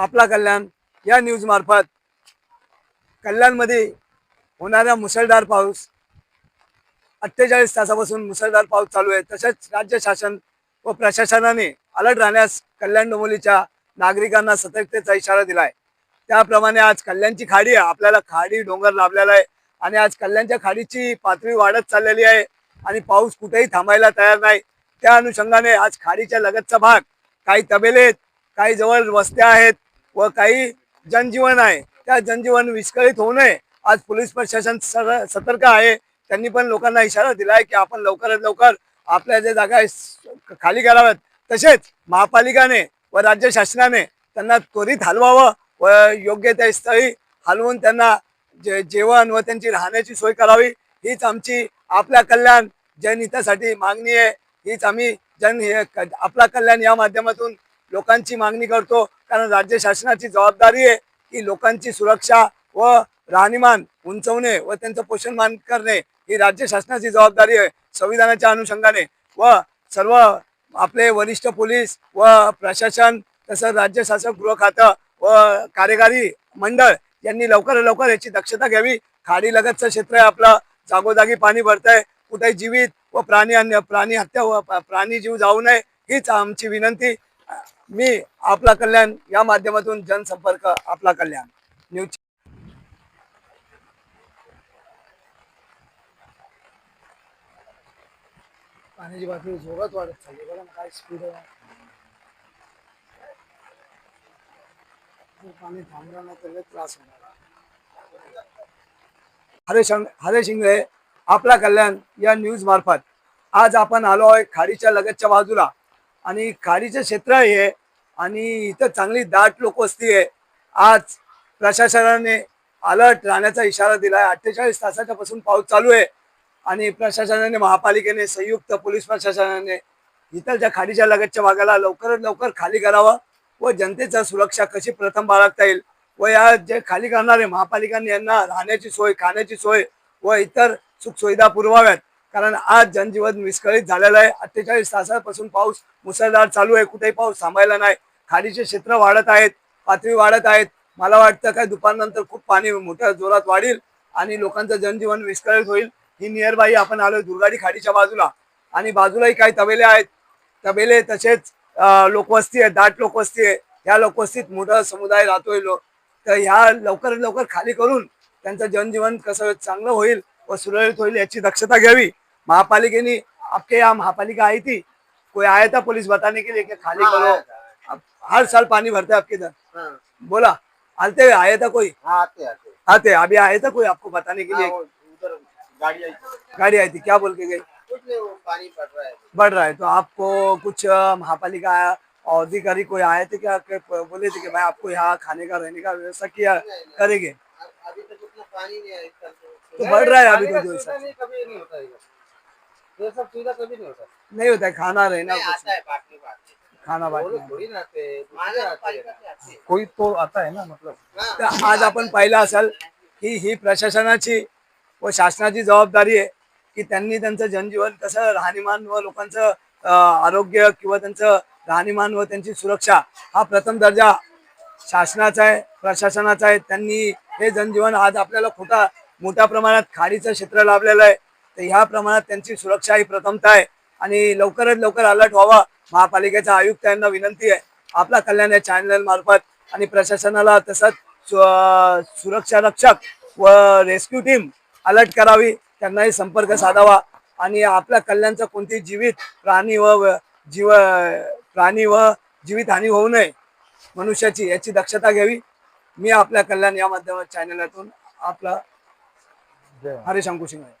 आपला कल्याण या न्यूज मार्फत. कल्याणमध्ये होणाऱ्या मुसळधार पाऊस अठ्ठेचाळीस तासापासून मुसळधार पाऊस चालू आहे. तसेच राज्य शासन व प्रशासनाने अलर्ट राहण्यास कल्याण डोंबोलीच्या नागरिकांना सतर्कतेचा इशारा दिला आहे त्याप्रमाणे आज कल्याणची खाडी आहे. आपल्याला खाडी डोंगर लाभलेला आहे. आणि आज कल्याणच्या खाडीची पातळी वाढत चाललेली आहे. आणि पाऊस कुठेही थांबायला तयार नाही. त्या अनुषंगाने आज खाडीच्या लगतचा भाग काही तबेले आहेत काही जवळ वस्त्या आहेत. व काही जनजीवन आहे. त्या जनजीवन विस्कळीत होऊ नये. आज पोलीस प्रशासन सतर्क आहे. त्यांनी पण लोकांना इशारा दिला आहे की आपण लवकरात लवकर आपल्या ज्या जागा खाली कराव्यात. तसेच महापालिकाने व राज्य शासनाने त्यांना त्वरित हलवावं व योग्य त्या स्थळी हलवून त्यांना जे जेवण व त्यांची राहण्याची सोय करावी. हीच आमची आपल्या कल्याण जनहितासाठी मागणी आहे. हीच आम्ही जन हे- क- आपला कल्याण या माध्यमातून लोकांची मागणी करतो. कारण राज्य शासनाची जबाबदारी आहे की लोकांची सुरक्षा व राहणीमान उंचवणे व त्यांचं पोषणमान करणे ही राज्य शासनाची जबाबदारी आहे. संविधानाच्या अनुषंगाने व सर्व आपले वरिष्ठ पोलीस व प्रशासन तसंच राज्य शासन गृह खातं व कार्यकारी मंडळ यांनी लवकर लवकर याची दक्षता घ्यावी. खाडी लगतचं क्षेत्र आहे आपलं. जागोजागी पाणी भरतंय. कुठे जीवित व प्राणी अन्य प्राणी हत्या व प्राणी जीव जाऊ नये हीच आमची विनंती. मी आपला कल्याण या माध्यमातून जनसंपर्क आपला कल्याण. न्यूज पाण्याची बाटली जोरात वाढत चालली. बघा ना काय स्पीड आहे. पाणी थांबणार नाही तर त्रास होणार हरे शंग हरे शिंगळे आपला कल्याण या न्यूज मार्फत. आज आपण आलो आहे खाडीच्या लगतच्या बाजूला. आणि खाडीचं क्षेत्र हे आणि इथं चांगली दाट लोकवस्ती आहे आज प्रशासनाने अलर्ट राहण्याचा इशारा दिला आहे अठ्ठेचाळीस तासाच्या पासून पाऊस चालू आहे. आणि प्रशासनाने महापालिकेने संयुक्त पोलीस प्रशासनाने इथलच्या खाडीच्या लगतच्या भागाला लवकरात लवकर खाली करावं व जनतेचा सुरक्षा कशी प्रथम बाळगता येईल व या जे खाली करणारे महापालिकांनी यांना राहण्याची सोय खाण्याची सोय व इतर सुखसुविधा पुरवाव्यात. कारण आज जनजीवन विस्कळीत झालेलं आहे. अठ्ठेचाळीस तासापासून पाऊस मुसळधार चालू आहे. कुठेही पाऊस थांबायला नाही. खाडीचे क्षेत्र वाढत आहेत पातळी वाढत आहेत. मला वाटतं काय दुपारनंतर खूप पाणी मोठ्या जोरात वाढील आणि लोकांचं जनजीवन विस्कळीत होईल. ही नियर बाई आपण आलोय दुर्गाडी खाडीच्या बाजूला. आणि बाजूलाही काही तबेले आहेत. तबेले तसेच लोकवस्ती आहे दाट लोकवस्ती आहे. या लोकवस्तीत मोठा समुदाय राहतोय लोक तर ह्या लवकर लवकर खाली करून त्यांचं जनजीवन कसं चांगलं होईल व सुरळीत होईल याची दक्षता घ्यावी. महापालिकेने आपके या महापालिका आहे ती कोई आया था पुलिस? बताने के लिए कि खाली करो. अब हर साल पानी भरता है आपके इधर? हाँ। बोला आते हुए आया था कोई? हाँ, आते आते। आते अभी आया था कोई आपको बताने के हाँ, लिए? उधर गाड़ी आई गाड़ी आई थी क्या बोल के गई? कुछ नहीं वो पानी पड़ रहा है। बढ़ रहा है तो आपको कुछ महापालिका आया और अधिकारी कोई आए थे क्या? बोले थे कि भाई आपको यहाँ खाने का रहने का व्यवस्था किया करेंगे? अभी तक उतना पानी नहीं साल तो बढ़ रहा है अभी तो कभी नहीं होता है ये सब सुविधा कभी नहीं होता। नहीं होता है खाना रहना आता है खाना बाकी थोड़ी ना। कोई तो आता है ना मतलब. आज आपण पाहिलं असेल की ही प्रशासनाची व शासनाची जबाबदारी आहे की त्यांनी त्यांचं जनजीवन कसं राहणीमान व लोकांचं आरोग्य किंवा त्यांचं राहणीमान व त्यांची सुरक्षा हा प्रथम दर्जा शासनाचा आहे प्रशासनाचा आहे. त्यांनी हे जनजीवन आज आपल्याला खोटा मोठ्या प्रमाणात खाडीचं क्षेत्र लाभलेलं आहे. तर ह्या प्रमाणात त्यांची सुरक्षा ही प्रथमता आहे. आणि लवकरात लवकर अलर्ट व्हावा महापालिकेच्या आयुक्तांना विनंती आहे. आपला कल्याण या चॅनल मार्फत आणि प्रशासनाला तसंच सुरक्षा रक्षक व रेस्क्यू टीम अलर्ट करावी. त्यांनाही संपर्क साधावा. आणि आपल्या कल्याणचं कोणती जीवित प्राणी व जीव प्राणी व जीवितहानी होऊ नये मनुष्याची याची दक्षता घ्यावी. मी आपल्या कल्याण या माध्यमात चॅनलातून आपला हरीश अंकुशिंग आहे